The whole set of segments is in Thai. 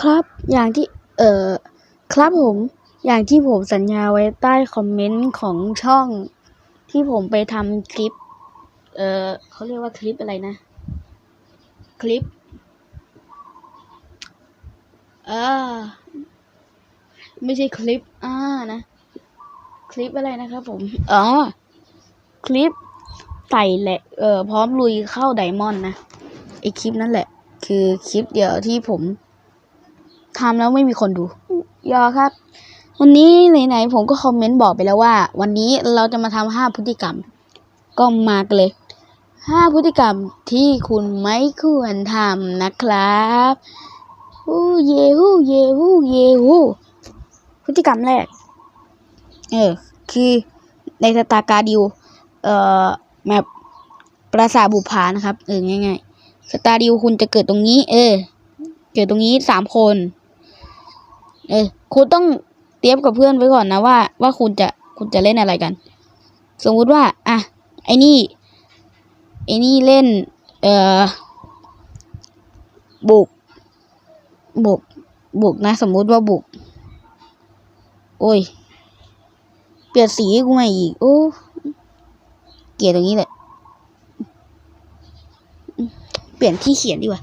ครับ อย่างที่ เอ่อ ครับผม อย่างที่ผมสัญญาไว้ใต้คอมเมนต์ของช่องที่ผมไปทำคลิป เอ่อเขาเรียกว่าคลิปอะไรนะ คลิป เออ ไม่ใช่คลิป อ่า นะ คลิปอะไรนะครับผม อ๋อ คลิปใส่แหละ เออ พร้อมลุยเข้าไดมอนด์นะ ไอคลิปนั่นแหละ คือคลิปเดียวที่ผม ทำแล้วไม่มีคนดู ยอครับ วันนี้ไหนๆผมก็คอมเมนต์บอกไปแล้วว่า วันนี้เราจะมาทำห้าพฤติกรรม ก็มากันเลยห้าพฤติกรรมที่คุณไม่ควรทำนะครับฮู้เยฮู้เยฮู้เยฮู้พฤติกรรมแรก เออ คือในสตาร์การดิว เอ่อแมปปราสาทบุพานะครับ เออ ง่ายๆสตาร์ดิวคุณจะเกิดตรงนี้ เออ เกิดตรงนี้สามคน เออคุณต้องเตรียมกับเพื่อนไว้ก่อนนะว่า ว่าคุณจะคุณจะเล่นอะไรกัน สมมุติว่า อะ ไอ้นี่ไอ้นี่เล่น เอ่อบุกบุกบุกนะ สมมุติว่าบุก โอ้ย เปลี่ยนสีกูใหม่อีก โอ้ เกลียดตรงนี้แหละ เปลี่ยนที่เขียนดีกว่า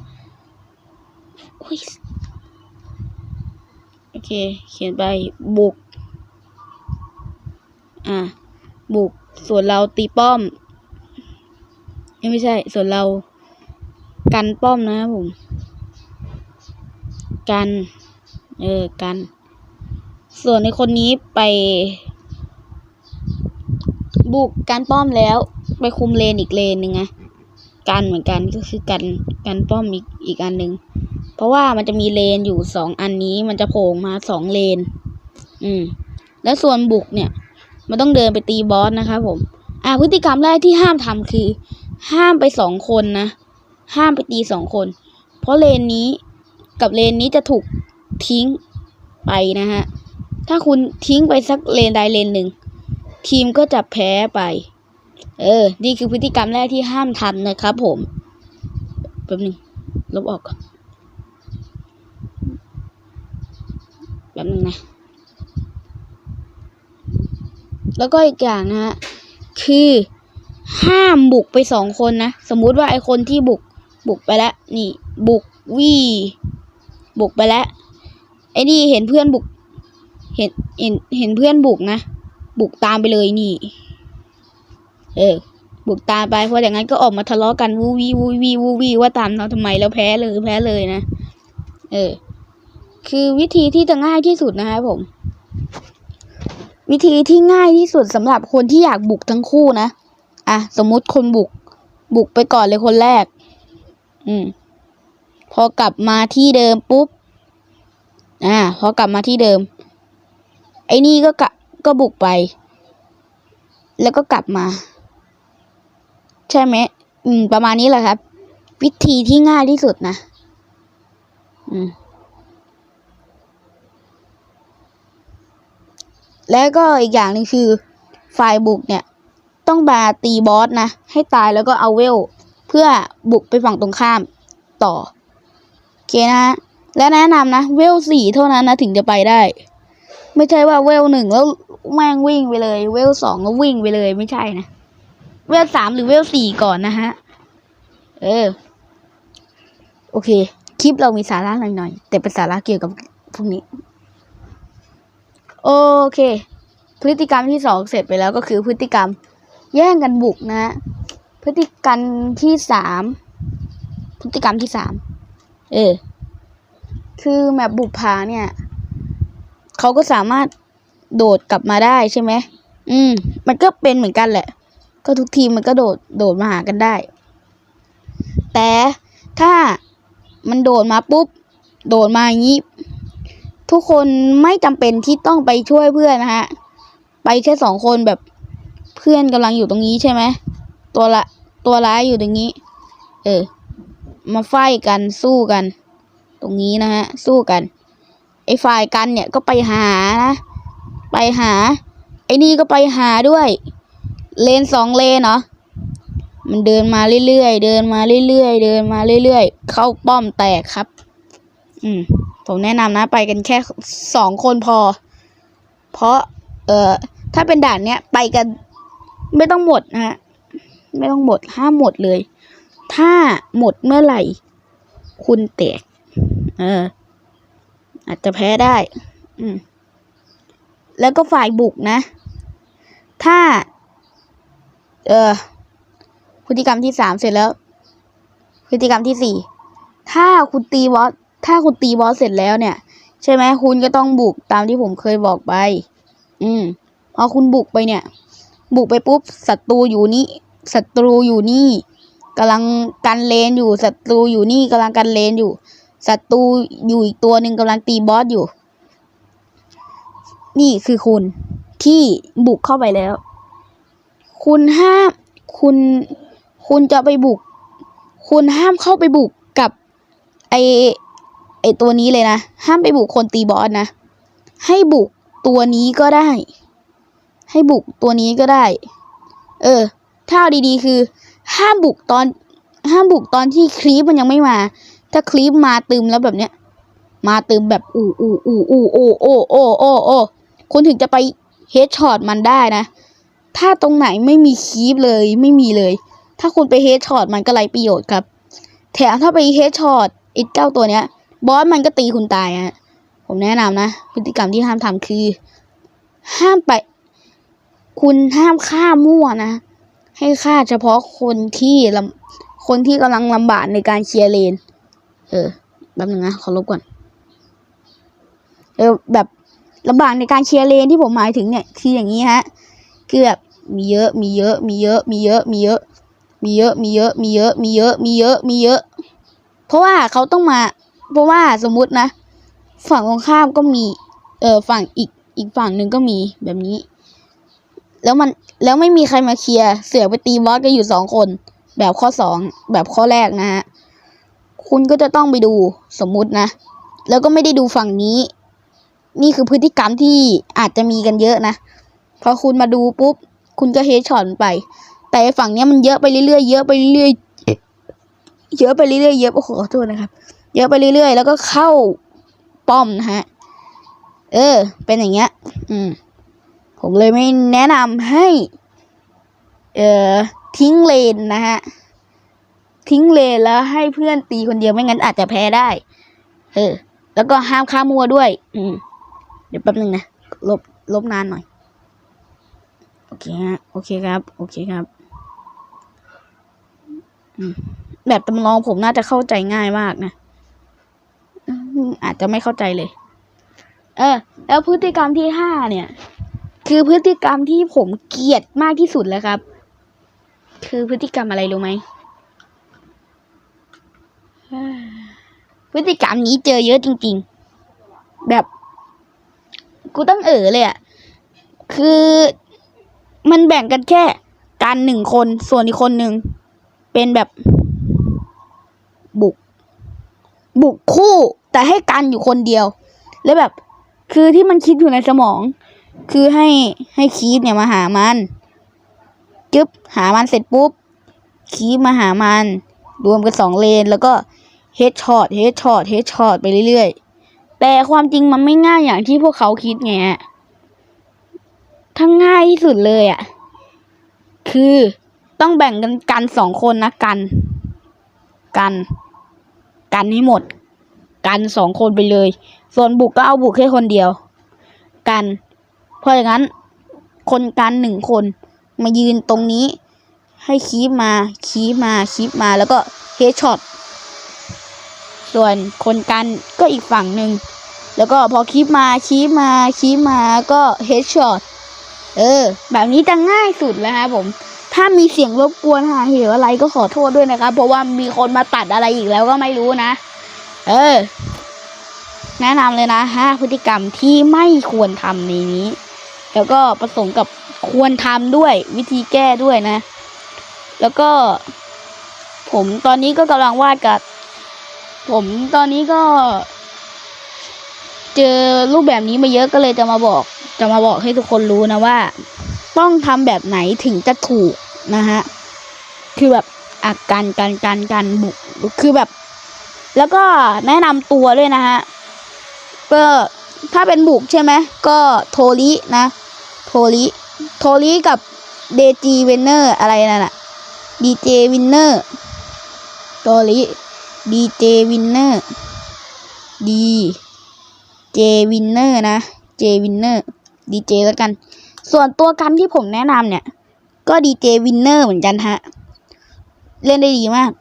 โอ้ย โอเค เขียนไปบุก อะ บุก ส่วนเราตีป้อมเอ้ยไม่ใช่ ส่วนเรา กันป้อมนะครับผม กัน เออ กัน ส่วนในคนนี้ไป บุกกันป้อมแล้ว ไปคุมเลนอีกเลนหนึ่งไงกันเหมือนกันก็คือกัน กันป้อมอีกอีกอันหนึ่ง เพราะว่ามันจะมีเลนอยู่สองอันนี้มันจะโผล่มาสองเลน อืม แล้วส่วนบุกเนี่ย มันต้องเดินไปตีบอสนะครับผม อ่าพฤติกรรมแรกที่ห้ามทำคือ ห้ามไปสองคนนะ ห้ามไปตีสองคน เพราะเลนนี้กับเลนนี้จะถูกทิ้งไปนะฮะ ถ้าคุณทิ้งไปสักเลนใดเลนหนึ่ง ทีมก็จะแพ้ไป เออ นี่คือพฤติกรรมแรกที่ห้ามทำนะครับผม แป๊บนึงลบออกก่อน แป๊บนึงนะ แล้วก็อีกอย่างนะฮะคือห้ามบุกไปสองคนนะ สมมุติว่าไอคนที่บุกบุกไปแล้ว นี่ บุกวี่ บุกไปแล้ว ไอนี่เห็นเพื่อนบุก เห็นเห็นเห็นเพื่อนบุกนะ บุกตามไปเลยนี่ เออ บุกตามไปเพราะอย่างนั้นก็ออกมาทะเลาะกันวูวีวูวีวูวีว่าตามเราทำไมแล้วแพ้เลยแพ้เลยนะ เออ คือวิธีที่จะง่ายที่สุดนะครับผม วิธีที่ง่ายที่สุดสำหรับคนที่อยากบุกทั้งคู่นะอะสมมุติคนบุก บุกไปก่อนเลยคนแรก อืม พอกลับมาที่เดิมปุ๊บอ่าพอกลับมาที่เดิม ไอ้นี่ก็กะก็บุกไป แล้วก็กลับมา ใช่ไหมอืม ประมาณนี้แหละครับ วิธีที่ง่ายที่สุดนะ อืม แล้วก็อีกอย่างหนึ่งคือฝ่ายบุกเนี่ย ต้องมาตีบอสนะ ให้ตายแล้วก็เอาเวล เพื่อบุกไปฝั่งตรงข้ามต่อ โอเคนะฮะและแนะนำนะ เวลสี่เท่านั้นนะถึงจะไปได้ ไม่ใช่ว่าเวลหนึ่งแล้วแม่งวิ่งไปเลย เวลสองก็วิ่งไปเลยไม่ใช่นะ เวลสามหรือเวลสี่ก่อนนะฮะ เออ โอเค คลิปเรามีสาระหน่อยๆแต่เป็นสาระเกี่ยวกับพวกนี้ โอเค พฤติกรรมที่สองเสร็จไปแล้วก็คือพฤติกรรมแย่งกันบุกนะฮะพฤติกรรมที่สามพฤติกรรมที่สามเออ คือแมปบุกผาเนี่ยเขาก็สามารถโดดกลับมาได้ใช่ไหมอืม มันก็เป็นเหมือนกันแหละ ก็ทุกทีมมันก็โดดโดดมาหากันได้ แต่ถ้ามันโดดมาปุ๊บ โดดมาอย่างนี้ ทุกคนไม่จำเป็นที่ต้องไปช่วยเพื่อนนะฮะ ไปแค่สองคนแบบเพื่อนกำลังอยู่ตรงนี้ใช่ไหมตัวละตัวร้ายอยู่ตรงนี้ เออ มาไฟกันสู้กัน ตรงนี้นะฮะ สู้กัน ไอ้ฝ่ายกันเนี่ยก็ไปหานะไปหา ไอ้นี่ก็ไปหาด้วย เลนสองเลนเนาะมันเดินมาเรื่อยๆ เดินมาเรื่อยๆ เดินมาเรื่อยๆ เข้าป้อมแตกครับ อืม ผมแนะนำนะ ไปกันแค่สองคนพอ เพราะ เอ่อ ถ้าเป็นด่านเนี้ยไปกันไม่ต้องหมดนะฮะ ไม่ต้องหมดห้ามหมดเลย ถ้าหมดเมื่อไหร่ คุณแตก เออ อาจจะแพ้ได้ อืม แล้วก็ฝ่ายบุกนะ ถ้า เออพฤติกรรมที่สามเสร็จแล้ว พฤติกรรมที่สี่ ถ้าคุณตีบอส ถ้าคุณตีบอสเสร็จแล้วเนี่ย ใช่ไหมคุณก็ต้องบุกตามที่ผมเคยบอกไป อืมพอคุณบุกไปเนี่ย บุกไปปุ๊บศัตรูอยู่นี่ศัตรูอยู่นี่กำลังกันเลนอยู่ศัตรูอยู่นี่กำลังกันเลนอยู่ศัตรูอยู่อีกตัวหนึ่งกำลังตีบอสอยู่ นี่คือคุณที่บุกเข้าไปแล้ว คุณห้ามคุณคุณจะไปบุก คุณห้ามเข้าไปบุกกับไอ ไอตัวนี้เลยนะ ห้ามไปบุกคนตีบอสนะ ให้บุกตัวนี้ก็ได้ ให้บุกตัวนี้ก็ได้ เออ ถ้าเอาดีๆ คือ ห้ามบุกตอน ห้ามบุกตอนที่คลีปมันยังไม่มา ถ้าคลีปมาตึมแล้วแบบเนี้ย มาตึมแบบอูอูอูอูโอโอโอโอโอคุณถึงจะไปเฮดช็อตมันได้นะ ถ้าตรงไหนไม่มีคีปเลยไม่มีเลย ถ้าคุณไปเฮดช็อตมันก็ไรประโยชน์ครับ แถมถ้าไปเฮดช็อตไอ้เจ้าตัวเนี้ย บอสมันก็ตีคุณตายฮะผมแนะนำนะ พฤติกรรมที่ห้ามทำคือ ห้ามไป คุณห้ามฆ่ามั่วนะ ให้ฆ่าเฉพาะคนที่ลำคนที่กำลังลำบากในการเคลียร์เลน เออแป๊บนึงนะขอลบก่อน เออ แบบลำบากในการเคลียร์เลนที่ผมหมายถึงเนี่ย คืออย่างนี้ฮะ คือแบบมีเยอะ มีเยอะ มีเยอะ มีเยอะ มีเยอะ มีเยอะ มีเยอะ มีเยอะ มีเยอะ มีเยอะ มีเยอะ เพราะว่าเขาต้องมา เพราะว่าสมมุตินะ ฝั่งตรงข้ามก็มี เออฝั่งอีกอีกฝั่งหนึ่งก็มีแบบนี้ แล้วมันแล้วไม่มีใครมาเคลียร์เสือไปตีบอสกันอยู่สองคน แบบข้อสองแบบข้อแรกนะฮะคุณก็จะต้องไปดูสมมุตินะ แล้วก็ไม่ได้ดูฝั่งนี้ นี่คือพฤติกรรมที่อาจจะมีกันเยอะนะพอคุณมาดูปุ๊บ คุณก็เฮดช็อตมันไป แต่ฝั่งเนี้ยมันเยอะไปเรื่อยๆเยอะไปเรื่อยๆเยอะไปเรื่อยๆเยอะโอ้โหขอโทษนะครับ เยอะไปเรื่อยๆ แล้วก็เข้าป้อมนะฮะ เออ เป็นอย่างเงี้ย อืม ผมเลยไม่แนะนำให้ เอ่อ ทิ้งเลนนะฮะ ทิ้งเลนแล้วให้เพื่อนตีคนเดียวไม่งั้นอาจจะแพ้ได้ เออ แล้วก็ห้ามฆ่ามัวด้วย อืม เดี๋ยวแป๊บนึงนะ ลบ ลบนานหน่อย โอเคฮะ โอเคครับ โอเคครับอืมแบบตำลองผมน่าจะเข้าใจง่ายมากนะ อาจจะไม่เข้าใจเลย เออ แล้วพฤติกรรมที่ห้าเนี่ย คือพฤติกรรมที่ผมเกลียดมากที่สุดแล้วครับ คือพฤติกรรมอะไรรู้ไหมพฤติกรรมนี้เจอเยอะจริง ๆ แบบ กูต้องเออเลยอะคือมันแบ่งกันแค่การหนึ่งคนส่วนอีกคนหนึ่งเป็นแบบบุก บุกคู่ แต่ให้กันอยู่คนเดียว แล้วแบบ คือที่มันคิดอยู่ในสมอง คือให้ให้คีฟเนี่ยมาหามันจึ๊บหามันเสร็จปุ๊บ คีฟมาหามัน รวมกันสองเลนแล้วก็เฮดช็อตเฮดช็อตเฮดช็อตไปเรื่อยๆ แต่ความจริงมันไม่ง่ายอย่างที่พวกเขาคิดไงทั้งง่ายที่สุดเลยอะ คือต้องแบ่งกันกันสองคนนะกัน กัน กันให้หมด กันสองคนไปเลย ส่วนบุกก็เอาบุกแค่คนเดียว กัน เพราะอย่างนั้น คนกันหนึ่งคน มายืนตรงนี้ ให้คีบมาคีบมาคีบมาแล้วก็เฮดช็อตส่วนคนกันก็อีกฝั่งหนึ่งแล้วก็พอคีบมาคีบมาคีบมาก็เฮดช็อตเออ แบบนี้จะง่ายสุดแล้วครับผม ถ้ามีเสียงรบกวนหาเหวอะไรก็ขอโทษด้วยนะครับ เพราะว่ามีคนมาตัดอะไรอีกแล้วก็ไม่รู้นะ เออ แนะนำเลยนะห้าพฤติกรรมที่ไม่ควรทำในนี้ แล้วก็ผสมกับควรทำด้วยวิธีแก้ด้วยนะ แล้วก็ ผมตอนนี้ก็กำลังวาดกับ ผมตอนนี้ก็ เจอรูปแบบนี้มาเยอะก็เลยจะมาบอก จะมาบอกให้ทุกคนรู้นะว่า ต้องทำแบบไหนถึงจะถูกนะฮะ คือแบบอาการการการการบุก คือแบบ แล้วก็แนะนำตัวด้วยนะฮะก็ถ้าเป็นบุกใช่ไหมก็โทรินะ โทริโทริกับเดจีเวนเนอร์อะไรนั่นอะดีเจวินเนอร์โทริดีเจวินเนอร์ดีเจวินเนอร์นะเจวินเนอร์ดีเจแล้วกัน ส่วนตัวกันที่ผมแนะนำเนี่ย ก็ดีเจวินเนอร์เหมือนกันฮะ เล่นได้ดีมาก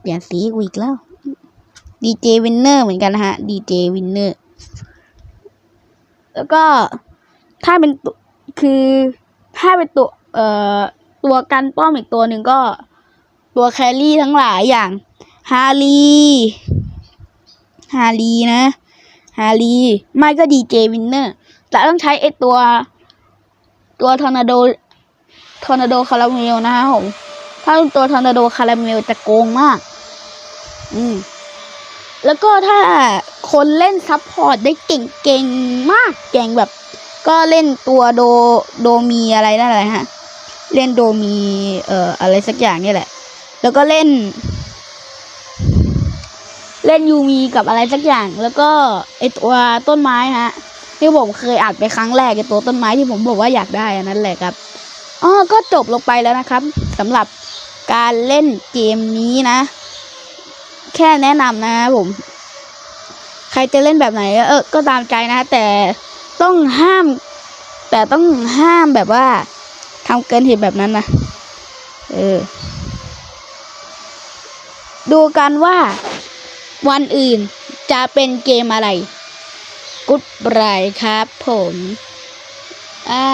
เปลี่ยนสีกูอีกแล้วดีเจวินเนอร์เหมือนกันนะฮะดีเจวินเนอร์แล้วก็ถ้าเป็นตัวคือถ้าเป็นตัวเอ่อตัวกันป้อมอีกตัวหนึ่งก็ตัวแครี่ทั้งหลายอย่างฮารีฮารีนะฮารีไม่ก็ดีเจวินเนอร์แต่ต้องใช้ไอตัว ตัวทอร์นาโดทอร์นาโดคาราเมลนะฮะผมถ้าตัวทอร์นาโดคาราเมลจะโกงมาก อืมแล้วก็ถ้าคนเล่นซับพอร์ตได้เก่งๆ มากเก่งแบบ ก็เล่นตัวโดโดมีอะไรนั่นแหละฮะ เล่นโดมีเอ่ออะไรสักอย่างนี่แหละ แล้วก็เล่น เล่นยูมีกับอะไรสักอย่าง แล้วก็ไอตัวต้นไม้ฮะที่ผมเคยอัดไปครั้งแรกไอตัวต้นไม้ที่ผมบอกว่าอยากได้อันนั้นแหละครับอ๋อก็จบลงไปแล้วนะครับสำหรับการเล่นเกมนี้นะ แค่แนะนำนะผม ใครจะเล่นแบบไหน เออ ก็ตามใจนะ แต่ต้องห้าม แต่ต้องห้ามแบบว่าทำเกินเหตุแบบนั้นนะ เออ ดูกันว่าวันอื่นจะเป็นเกมอะไร กุ๊ดไบรครับผม อ่า